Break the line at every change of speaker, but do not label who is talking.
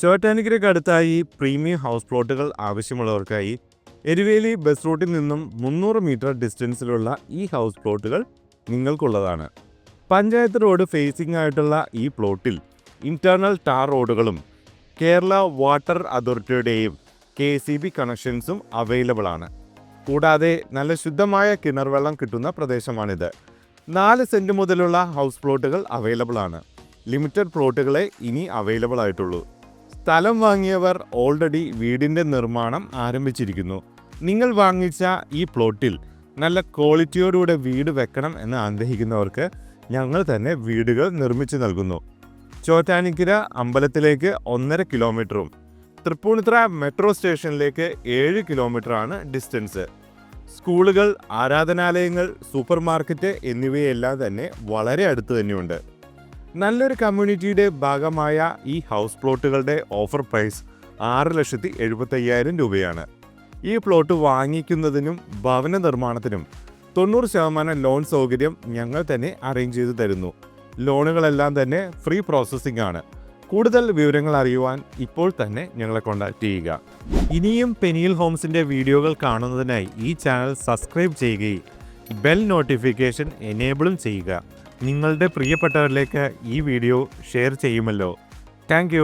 ചോറ്റാനിക്കരയ്ക്ക് അടുത്തായി premium house പ്ലോട്ടുകൾ ആവശ്യമുള്ളവർക്കായി Eruveli bus റൂട്ടിൽ നിന്നും മുന്നൂറ് മീറ്റർ ഡിസ്റ്റൻസിലുള്ള ഈ ഹൗസ് പ്ലോട്ടുകൾ നിങ്ങൾക്കുള്ളതാണ്. പഞ്ചായത്ത് റോഡ് ഫേസിംഗ് ആയിട്ടുള്ള ഈ പ്ലോട്ടിൽ ഇന്റേണൽ ടാർ റോഡുകളും കേരള വാട്ടർ അതോറിറ്റിയുടെയും കെ സി ബി കണക്ഷൻസും അവൈലബിൾ ആണ്. കൂടാതെ നല്ല ശുദ്ധമായ കിണർ വെള്ളം കിട്ടുന്ന പ്രദേശമാണിത്. നാല് സെന്റ് മുതലുള്ള ഹൗസ് പ്ലോട്ടുകൾ അവൈലബിൾ ആണ്. ലിമിറ്റഡ് പ്ലോട്ടുകളെ ഇനി അവൈലബിൾ ആയിട്ടുള്ളൂ. സ്ഥലം വാങ്ങിയവർ ഓൾറെഡി വീടിന്റെ നിർമ്മാണം ആരംഭിച്ചിരിക്കുന്നു. നിങ്ങൾ വാങ്ങിച്ച ഈ പ്ലോട്ടിൽ നല്ല ക്വാളിറ്റിയോടുകൂടെ വീട് വെക്കണം എന്ന് ആഗ്രഹിക്കുന്നവർക്ക് ഞങ്ങൾ തന്നെ വീടുകൾ നിർമ്മിച്ചു നൽകുന്നു. ചോറ്റാനിക്കര അമ്പലത്തിലേക്ക് ഒന്നര കിലോമീറ്ററും തൃപ്പൂണിത്തുറ മെട്രോ സ്റ്റേഷനിലേക്ക് ഏഴ് കിലോമീറ്ററാണ് ഡിസ്റ്റൻസ് സ്കൂളുകൾ ആരാധനാലയങ്ങൾ സൂപ്പർ മാർക്കറ്റ് എന്നിവയെല്ലാം തന്നെ വളരെ അടുത്ത് തന്നെയുണ്ട്. നല്ലൊരു കമ്മ്യൂണിറ്റിയുടെ ഭാഗമായ ഈ ഹൗസ് പ്ലോട്ടുകളുടെ ഓഫർ പ്രൈസ് ആറ് ലക്ഷത്തി എഴുപത്തയ്യായിരം രൂപയാണ്. ഈ പ്ലോട്ട് വാങ്ങിക്കുന്നതിനും ഭവന നിർമ്മാണത്തിനും തൊണ്ണൂറ് ശതമാനം ലോൺ സൗകര്യം ഞങ്ങൾ തന്നെ അറേഞ്ച് ചെയ്തു തരുന്നു. ലോണുകളെല്ലാം തന്നെ ഫ്രീ പ്രോസസ്സിംഗ് ആണ്. കൂടുതൽ വിവരങ്ങൾ അറിയുവാൻ ഇപ്പോൾ തന്നെ ഞങ്ങളെ കോൺടാക്ട് ചെയ്യുക. ഇനിയും പെനിയൽ ഹോംസിന്റെ വീഡിയോകൾ കാണുന്നതിനായി ഈ ചാനൽ സബ്സ്ക്രൈബ് ചെയ്യുകയും ബെൽ നോട്ടിഫിക്കേഷൻ എനേബിളും ചെയ്യുക. നിങ്ങളുടെ പ്രിയപ്പെട്ടവരിലേക്ക് ഈ വീഡിയോ ഷെയർ ചെയ്യുമല്ലോ. താങ്ക്